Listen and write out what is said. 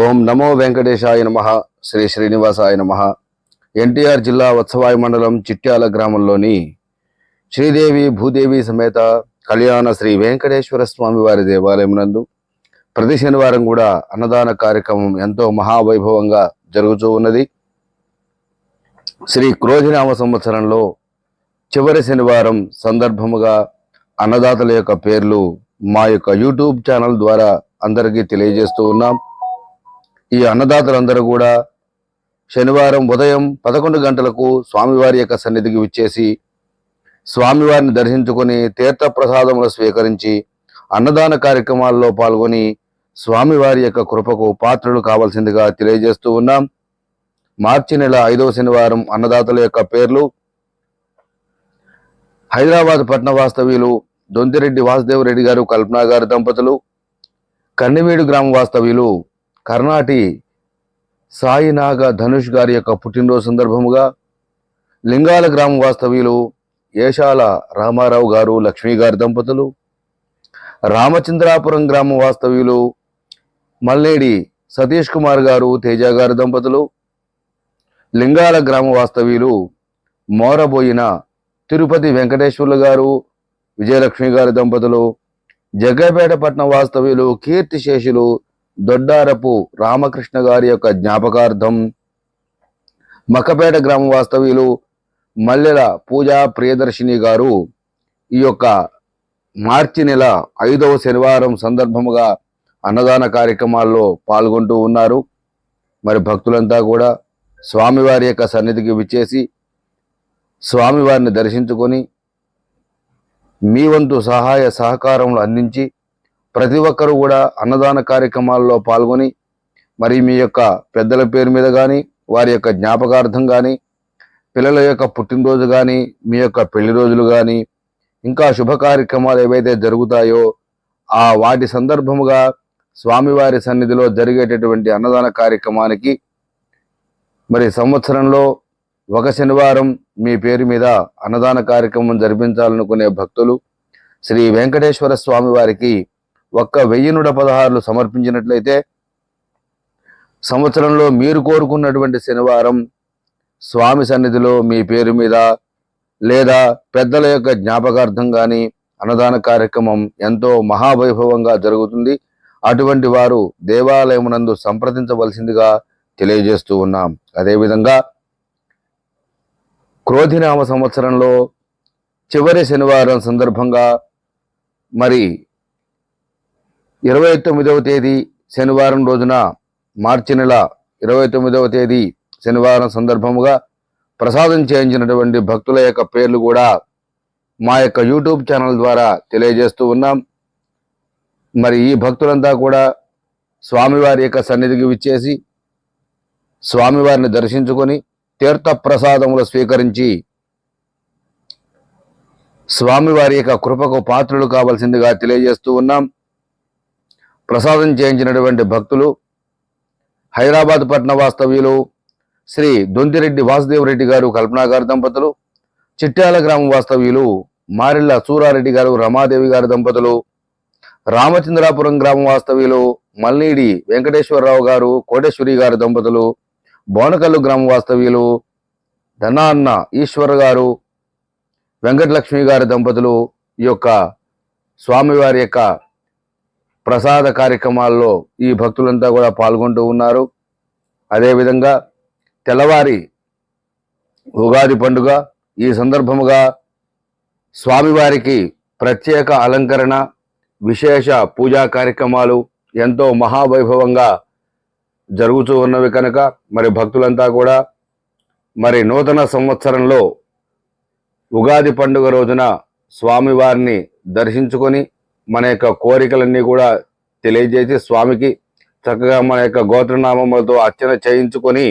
ఓం నమో వెంకటేశాయ నమ. శ్రీ శ్రీనివాసాయ నమ. ఎన్టీఆర్ జిల్లా వత్సవాయి మండలం చిట్యాల గ్రామంలోని శ్రీదేవి భూదేవి సమేత కళ్యాణ శ్రీ వెంకటేశ్వర స్వామి వారి దేవాలయం నందు ప్రతి శనివారం కూడా అన్నదాన కార్యక్రమం ఎంతో మహావైభవంగా జరుగుతూ ఉన్నది. శ్రీ క్రోధినామ సంవత్సరంలో చివరి శనివారం సందర్భముగా అన్నదాతల యొక్క పేర్లు మా యొక్క యూట్యూబ్ ఛానల్ ద్వారా అందరికీ తెలియజేస్తూ ఉన్నాం. ఈ అన్నదాతలందరూ కూడా శనివారం ఉదయం పదకొండు గంటలకు స్వామివారి యొక్క సన్నిధికి విచ్చేసి స్వామివారిని దర్శించుకొని తీర్థప్రసాదములు స్వీకరించి అన్నదాన కార్యక్రమాల్లో పాల్గొని స్వామివారి యొక్క కృపకు పాత్రలు కావాల్సిందిగా తెలియజేస్తూ ఉన్నాం. మార్చి నెల ఐదవ శనివారం అన్నదాతల యొక్క పేర్లు హైదరాబాద్ పట్న వాస్తవ్యులు దొంతిరెడ్డి వాసుదేవరెడ్డి గారు కల్పనా గారు దంపతులు కన్నెవీడు గ్రామ వాస్తవ్యులు కర్ణాటి సాయినాగ ధనుష్ గారి యొక్క పుట్టినరోజు సందర్భముగా లింగాల గ్రామ వాస్తవ్యులు ఏషాల రామారావు గారు లక్ష్మీ గారి దంపతులు రామచంద్రాపురం గ్రామ వాస్తవ్యులు మల్లేడి సతీష్ కుమార్ గారు తేజ గారి దంపతులు లింగాల గ్రామ వాస్తవ్యులు మోరబోయిన తిరుపతి వెంకటేశ్వర్లు గారు విజయలక్ష్మి గారి దంపతులు జగ్గపేట పట్నం వాస్తవ్యులు కీర్తిశేషులు దొడ్డారపు రామకృష్ణ గారి యొక్క జ్ఞాపకార్థం మక్కపేట గ్రామ వాస్తవ్యులు మల్లెల పూజా ప్రియదర్శిని గారు ఈ యొక్క మార్చి నెల ఐదవ శనివారం సందర్భముగా అన్నదాన కార్యక్రమాల్లో పాల్గొంటూ ఉన్నారు. మరి భక్తులంతా కూడా స్వామివారి యొక్క సన్నిధికి విచ్చేసి స్వామివారిని దర్శించుకొని మీ వంతు సహాయ సహకారములు అందించి ప్రతి ఒక్కరూ కూడా అన్నదాన కార్యక్రమాల్లో పాల్గొని మరి మీ యొక్క పెద్దల పేరు మీద కానీ వారి యొక్క జ్ఞాపకార్థం కానీ పిల్లల యొక్క పుట్టినరోజు కానీ మీ యొక్క పెళ్ళి రోజులు కానీ ఇంకా శుభ కార్యక్రమాలు ఏవైతే జరుగుతాయో ఆ వాటి సందర్భముగా స్వామివారి సన్నిధిలో జరిగేటటువంటి అన్నదాన కార్యక్రమానికి మరి సంవత్సరంలో ఒక శనివారం మీ పేరు మీద అన్నదాన కార్యక్రమం జరిపించాలనుకునే భక్తులు శ్రీ వెంకటేశ్వర స్వామి వారికి ఒక్క వెయ్యి నూట పదహారులు సమర్పించినట్లయితే సంవత్సరంలో మీరు కోరుకున్నటువంటి శనివారం స్వామి సన్నిధిలో మీ పేరు మీద లేదా పెద్దల యొక్క జ్ఞాపకార్థం కానీ అన్నదాన కార్యక్రమం ఎంతో మహావైభవంగా జరుగుతుంది. అటువంటి వారు దేవాలయమునందు సంప్రదించవలసిందిగా తెలియజేస్తూ ఉన్నాం. అదేవిధంగా క్రోధినామ సంవత్సరంలో చివరి శనివారం సందర్భంగా మరి ఇరవై తొమ్మిదవ తేదీ శనివారం రోజున మార్చి నెల ఇరవై తొమ్మిదవ తేదీ శనివారం సందర్భముగా ప్రసాదం చేయించినటువంటి భక్తుల యొక్క పేర్లు కూడా మా యొక్క యూట్యూబ్ ఛానల్ ద్వారా తెలియజేస్తూ ఉన్నాం. మరి ఈ భక్తులంతా కూడా స్వామివారి యొక్క సన్నిధికి విచ్చేసి స్వామివారిని దర్శించుకొని తీర్థ ప్రసాదములు స్వీకరించి స్వామివారి యొక్క కృపకు పాత్రులు కావాల్సిందిగా తెలియజేస్తూ ఉన్నాం. ప్రసాదం చేయించినటువంటి భక్తులు హైదరాబాద్ పట్టణ వాస్తవ్యులు శ్రీ దొంతిరెడ్డి వాసుదేవరెడ్డి గారు కల్పనాగారు దంపతులు చిట్యాల గ్రామం వాస్తవ్యులు మారిళ్ళ సూరారెడ్డి గారు రమాదేవి గారి దంపతులు రామచంద్రాపురం గ్రామం వాస్తవ్యులు మల్నీడి వెంకటేశ్వరరావు గారు కోటేశ్వరి గారి దంపతులు బోనకల్లు గ్రామ వాస్తవ్యులు ధనాన్న ఈశ్వర్ గారు వెంకటలక్ష్మి గారి దంపతులు ఈ యొక్క స్వామివారి యొక్క ప్రసాద కార్యక్రమాల్లో ఈ భక్తులంతా కూడా పాల్గొంటూ ఉన్నారు. అదేవిధంగా తెల్లవారి ఉగాది పండుగ ఈ సందర్భముగా స్వామివారికి ప్రత్యేక అలంకరణ విశేష పూజా కార్యక్రమాలు ఎంతో మహావైభవంగా జరుగుతూ ఉన్నవి కనుక మరి భక్తులంతా కూడా మరి నూతన సంవత్సరంలో ఉగాది పండుగ రోజున స్వామివారిని దర్శించుకొని మన యొక్క కోరికలన్నీ కూడా తెలియజేసి స్వామికి చక్కగా మన యొక్క గోత్రనామములతో అర్చన చేయించుకొని